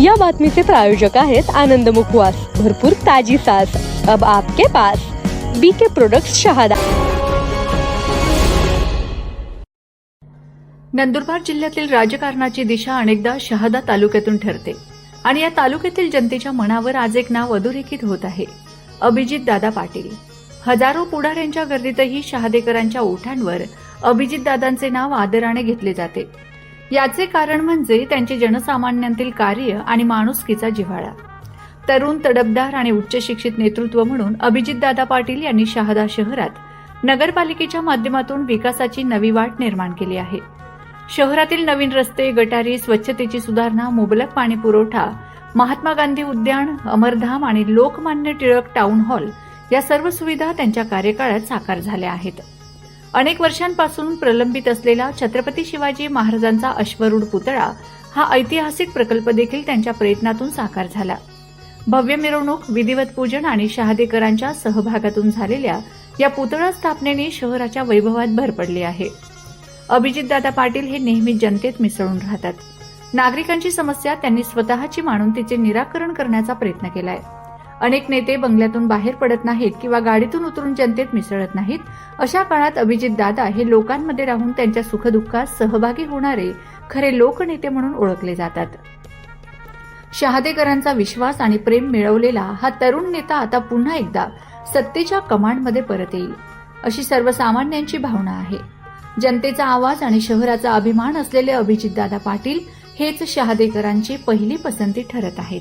या बातमीचे प्रायोजक आहेत आनंद मुखवास. भरपूर ताजी सास अब आपके pass B K product Shahada. Nandurbar जिल्ह्यातील राजकारणाची दिशा अनेकदा शहादा तालुक्यातून ठरते आणि या तालुक्यातील जनतेच्या मनावर आज एक नाव अधोरेखित होत आहे. अभिजित दादा पाटील. हजारो पुढाऱ्यांच्या गर्दीतही शहादेकरांच्या ओठांवर अभिजित दादांचे नाव आदराने घेतले जाते. याचे कारण म्हणजे त्यांचे जनसामान्यांतील कार्य आणि माणुसकीचा जिव्हाळा. तरुण तडबदार आणि उच्च शिक्षित नेतृत्व म्हणून अभिजितदादा पाटील यांनी शहादा शहरात नगरपालिकेच्या माध्यमातून विकासाची नवी वाट निर्माण केली आहे. शहरातील नवीन रस्ते गटारी स्वच्छतेची सुधारणा मुबलक पाणी पुरवठा महात्मा गांधी उद्यान अमरधाम आणि लोकमान्य टिळक टाउन हॉल या सर्व सुविधा त्यांच्या कार्यकाळात साकार झाल्या आहेत. अनेक वर्षांपासून प्रलंबित असलेला छत्रपती शिवाजी महाराजांचा अश्वरूढ पुतळा हा ऐतिहासिक प्रकल्प देखील त्यांच्या प्रयत्नातून साकार झाला. भव्य मिरवणूक विधिवत पूजन आणि शहादेकरांच्या सहभागातून झालेल्या या पुतळा स्थापनेने शहराच्या वैभवात भर पडली आहे. अभिजितदादा पाटील हे नेहमी जनतेत मिसळून राहतात. नागरिकांची समस्या त्यांनी स्वतःची मानून तिचे निराकरण करण्याचा प्रयत्न केलाय. अनेक नेते बंगल्यातून बाहेर पडत नाहीत किंवा गाडीतून उतरून जनतेत मिसळत नाहीत. अशा काळात अभिजित दादा हे लोकांमध्ये राहून त्यांच्या सुखदुःखात सहभागी होणारे खरे लोकनेते म्हणून ओळखले जातात. शहादेकरांचा विश्वास आणि प्रेम मिळवलेला हा तरुण नेता आता पुन्हा एकदा सत्तेच्या कमांडमध्ये परत येईल अशी सर्वसामान्यांची भावना आहे. जनतेचा आवाज आणि शहराचा अभिमान असलेले अभिजितदादा पाटील हेच शहादेकरांची पहिली पसंती ठरत आहेत.